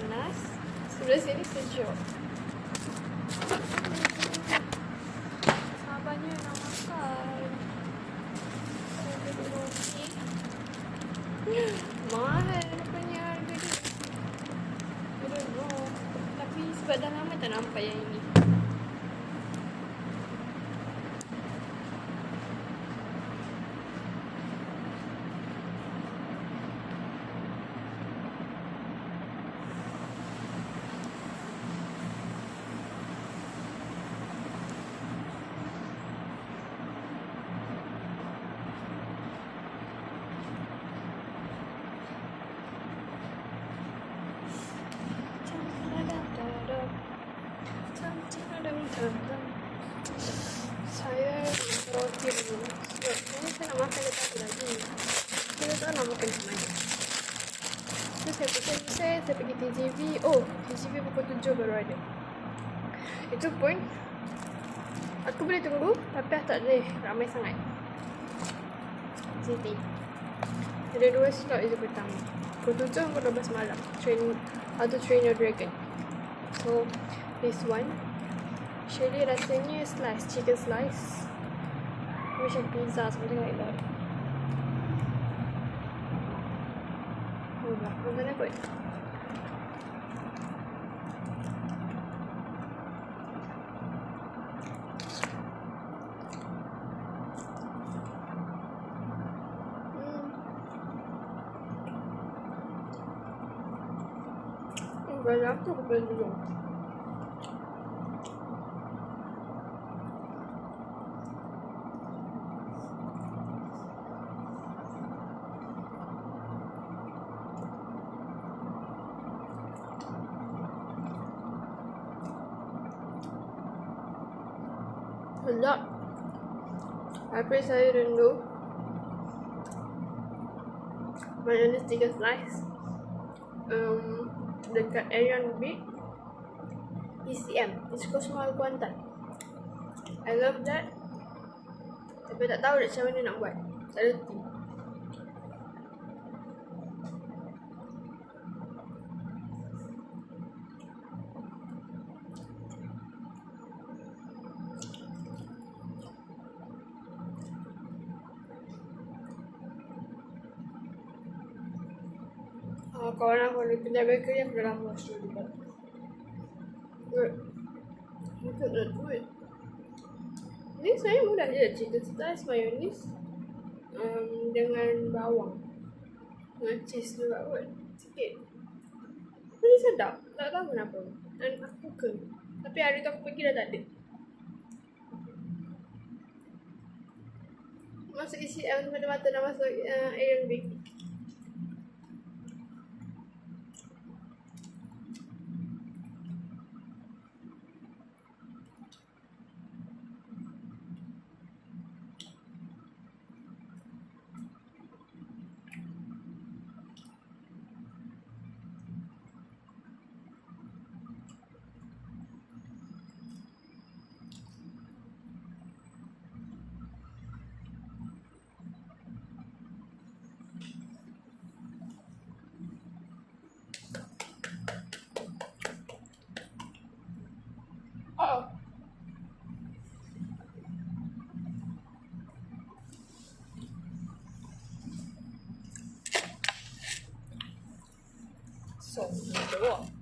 Sebelah sini sejuk. Sabarnya nak makan. Beli roti. Mahal punya harga dia. I don't know. Tapi sebab dah lama tak nampak yang ini. Saya dulu sebab saya nak makan tu lagi. Saya tak nak makan semuanya. So, saya pesan saya, saya pergi TGV. Oh, TGV pukul 7 baru ada. Itu pun aku boleh tunggu tapi tak boleh ramai sangat. City. Ada dua slot je petang. Pukul 7 pukul 12 malam. Train, to train your dragon. So, this one. Actually rasanya slice, chicken slice. Macam pizza, something like that. Oh, belakang sana kot. Hmm. Banyak tu aku Sedap. Apa saya rindu Mayonnaise tiga slice. Um, Dekat Arian Big ECM East Coast Mall Kuantan. I love that. Tapi tak tahu macam mana nak buat. Tak reti Ah, kawan aku ada kedai bakery aku dah lama suruh dia buat. Good. Look at that good. Ni saya mudah je chicken slice mayonnaise um, dengan bawang. Dengan cheese juga kot. Sikit. Ini sedap. Tak tahu kenapa. Dan aku suka. Tapi hari tu aku pergi dah tak ada. Masuk isi uh, semata-mata dah masuk uh, Aaron 给我。